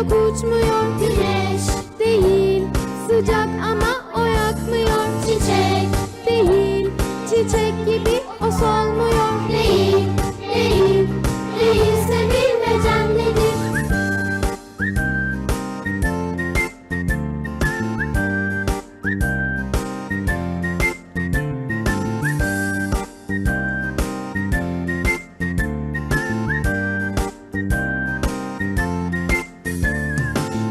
Yok uçmuyor Güneş Değil sıcak ama o yakmıyor Çiçek Değil çiçek gibi o solmuyor. Değil Değil Değilse bilmecem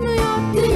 kanatları